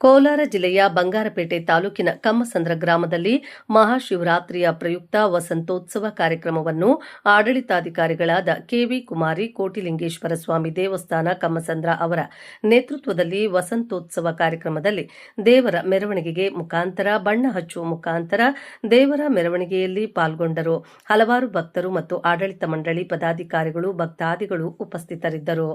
ಕೋಲಾರ ಜಿಲ್ಲೆಯ ಬಂಗಾರಪೇಟೆ ತಾಲೂಕಿನ ಕಮ್ಮಸಂದ್ರ ಗ್ರಾಮದಲ್ಲಿ ಮಹಾಶಿವರಾತ್ರಿಯ ಪ್ರಯುಕ್ತ ವಸಂತೋತ್ಸವ ಕಾರ್ಯಕ್ರಮವನ್ನು ಆಡಳಿತಾಧಿಕಾರಿಗಳಾದ ಕೆವಿ ಕುಮಾರಿ ಕೋಟಿಲಿಂಗೇಶ್ವರ ಸ್ವಾಮಿ ದೇವಸ್ಥಾನ ಕಮ್ಮಸಂದ್ರ ಅವರ ನೇತೃತ್ವದಲ್ಲಿ ವಸಂತೋತ್ಸವ ಕಾರ್ಯಕ್ರಮದಲ್ಲಿ ದೇವರ ಮೆರವಣಿಗೆಗೆ ಮುಖಾಂತರ, ಬಣ್ಣ ಹಚ್ಚುವ ಮುಖಾಂತರ ದೇವರ ಮೆರವಣಿಗೆಯಲ್ಲಿ ಪಾಲ್ಗೊಂಡರು. ಹಲವಾರು ಭಕ್ತರು ಮತ್ತು ಆಡಳಿತ ಮಂಡಳಿ ಪದಾಧಿಕಾರಿಗಳು, ಭಕ್ತಾದಿಗಳು ಉಪಸ್ಥಿತರಿದ್ದರು.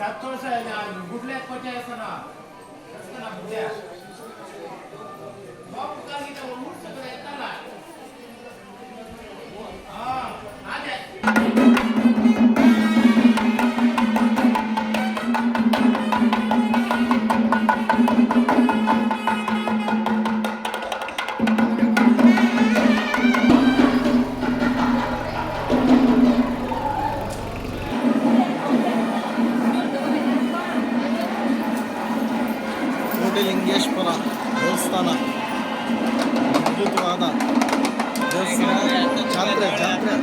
సంతోషం గుడ్లు ఎక్కువ చేస్తున్నా గుడ్లే ಕೋಟಿಲಿಂಗೇಶ್ವರ ದೇವಸ್ಥಾನ ಅದ್ಭುತವಾದ ದೇವಸ್ಥಾನ ಜಾತ್ರೆ ಜಾತ್ರೆ